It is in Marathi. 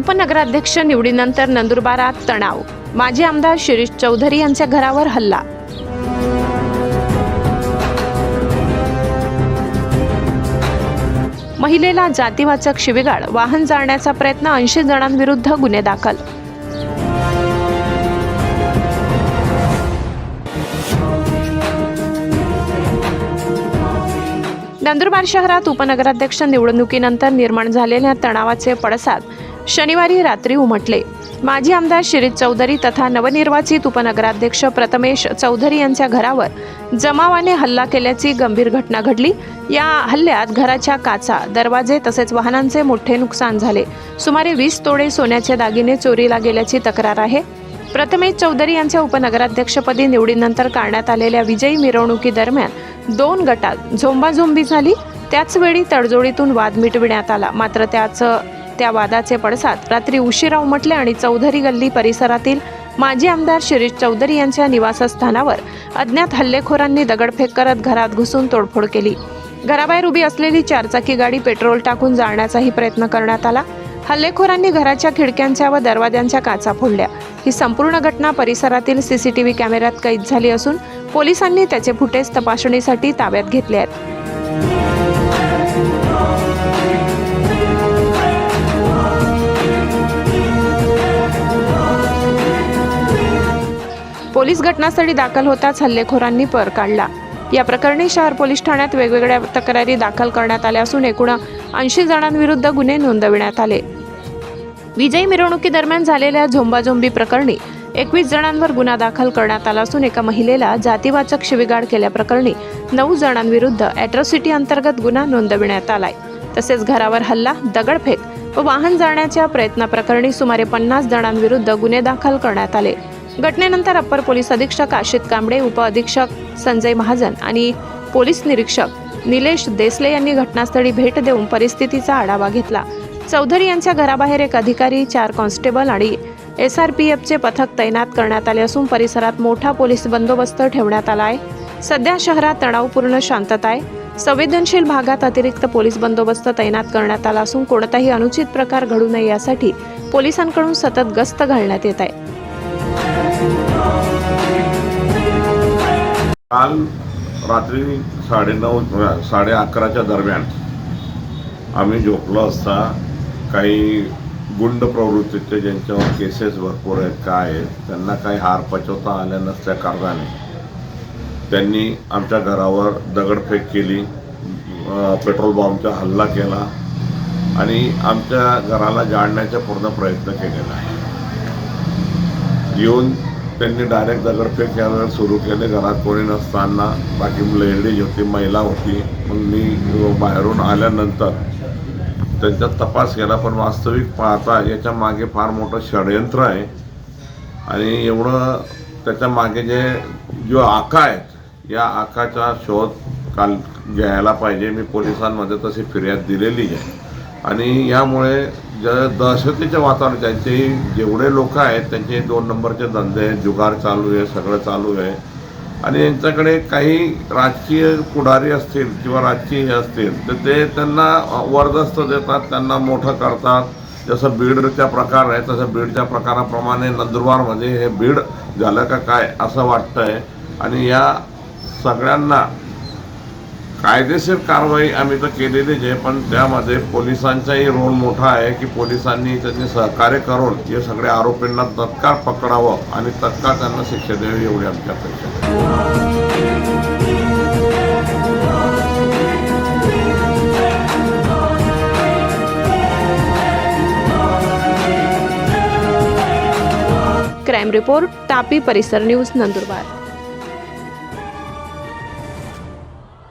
उपनगराध्यक्ष निवडीनंतर नंदुरबारात तणाव. माजी आमदार शिरीष चौधरी यांच्या घरावर हल्ला. महिलेला जातीवाचक शिवीगाळ वाहन जाळण्याचा प्रयत्न ऐंशी जणांविरुद्ध गुन्हे दाखल. नंदुरबार शहरात उपनगराध्यक्ष निवडणुकीनंतर निर्माण झालेल्या तणावाचे पडसाद शनिवारी रात्री उमटले. माजी आमदार शिरीष चौधरी तथा नवनिर्वाचित उपनगराध्यक्ष प्रथमेश चौधरी यांच्या घरावर जमावाने हल्ला केल्याची गंभीर घटना घडली. या हल्ल्यात घराच्या काचा दरवाजे तसेच वाहनांचे मोठे नुकसान झाले. सुमारे वीस तोडे सोन्याचे दागिने चोरीला गेल्याची तक्रार आहे. प्रथमेश चौधरी यांच्या उपनगराध्यक्षपदी निवडीनंतर काढण्यात आलेल्या विजयी मिरवणुकीदरम्यान दोन गटात झोंबाझोंबी झाली. त्याचवेळी तडजोडीतून वाद मिटविण्यात आला. मात्र त्याचं त्या वादाचे पडसाद. रात्री उशिरा उमटले आणि चौधरी गल्ली परिसरातील माजी आमदार शिरीष चौधरी यांच्या निवासस्थानावर अज्ञात हल्लेखोरांनी दगडफेक करत घरात घुसून तोडफोड केली. घराबाहेर उभी असलेली चारचाकी गाडी पेट्रोल टाकून जाळण्याचाही प्रयत्न करण्यात आला. हल्लेखोरांनी घराच्या खिडक्यांच्या व दरवाजांच्या काचा फोडल्या. ही संपूर्ण घटना परिसरातील सीसीटीव्ही कॅमेऱ्यात कैद झाली असून पोलिसांनी त्याचे फुटेज तपासणीसाठी ताब्यात घेतले आहेत. पोलीस घटनास्थळी दाखल होताच हल्लेखोरांनी पर काढला. या प्रकरणी शहर पोलीस ठाण्यात वेगवेगळ्या तक्रारी दाखल करण्यात आल्या असून एकूण ऐंशी जणांविरुद्ध गुन्हे नोंदविण्यात आले. विजयी मिरवणुकीदरम्यान झालेल्या झोंबाझोंबी प्रकरणी एकवीस जणांवर गुन्हा दाखल करण्यात आला असून एका महिलेला जातीवाचक शिवीगाळ केल्याप्रकरणी नऊ जणांविरुद्ध अॅट्रॉसिटी अंतर्गत गुन्हा नोंदविण्यात आलाय. तसेच घरावर हल्ला दगडफेक व वाहन जाळण्याच्या प्रयत्नाप्रकरणी सुमारे पन्नास जणांविरुद्ध गुन्हे दाखल करण्यात आले. घटनेनंतर अप्पर पोलीस अधीक्षक आशित कांबळे उपअधीक्षक संजय महाजन आणि पोलीस निरीक्षक निलेश देसले यांनी घटनास्थळी भेट देऊन परिस्थितीचा आढावा घेतला. चौधरी यांच्या घराबाहेर एक अधिकारी चार कॉन्स्टेबल आणि एस आर पी एफचे पथक तैनात करण्यात आले असून परिसरात मोठा पोलीस बंदोबस्त ठेवण्यात आला आहे. सध्या शहरात तणावपूर्ण शांतता आहे. संवेदनशील भागात अतिरिक्त पोलीस बंदोबस्त तैनात करण्यात आला असून कोणताही अनुचित प्रकार घडू नये यासाठी पोलिसांकडून सतत गस्त घालण्यात येत आहे. काल रात्री साडेनऊ साडे अकराच्या दरम्यान आम्ही झोपलो असता काही गुंड प्रवृत्तीचे ज्यांच्यावर केसेस भरपूर आहेत काय आहेत त्यांना काही हार पचवता आल्या नसल्या कारणाने त्यांनी आमच्या घरावर दगडफेक केली पेट्रोल बॉम्बचा हल्ला केला आणि आमच्या घराला जाळण्याचा पूर्ण प्रयत्न केलेला आहे येऊन त्यांनी डायरेक्ट दगडफेक करायला सुरू केले. घरात कोणी नसताना बाकी लेडीज होती महिला होती. मग मी बाहेरून आल्यानंतर त्यांचा तपास केला. पण वास्तविक पाहता याच्या मागे फार मोठं षडयंत्र आहे. आणि एवढं त्याच्यामागे जे जो आका आहेत या आकाचा शोध काल घ्यायला पाहिजे. मी पोलिसांमध्ये तशी फिर्याद दिलेली आहे. आणि यामुळे ज्या दहशतीचे वातावरण त्यांचे जेवढे लोक आहेत त्यांचे दोन नंबरचे धंदे आहेत जुगार चालू आहे सगळं चालू आहे. आणि यांच्याकडे काही राजकीय पुढारी असतील किंवा राजकीय हे असतील तर ते त्यांना वरदस्त देतात त्यांना मोठं करतात. जसं बीडचा प्रकार आहे तसं बीडच्या प्रकाराप्रमाणे नंदुरबारमध्ये हे बीड झालं का काय असं वाटतं आहे आणि या सगळ्यांना कायदेशीर कारवाई आम्ही तर केलेलीच आहे पण त्यामध्ये पोलिसांचाही रोल मोठा आहे की पोलिसांनी त्यांनी सहकार्य करून हे सगळ्या आरोपींना तत्काळ पकडावं आणि तत्काळ त्यांना शिक्षा द्यावी एवढी आमची अपेक्षा क्राईम रिपोर्ट तापी परिसर न्यूज नंदुरबार.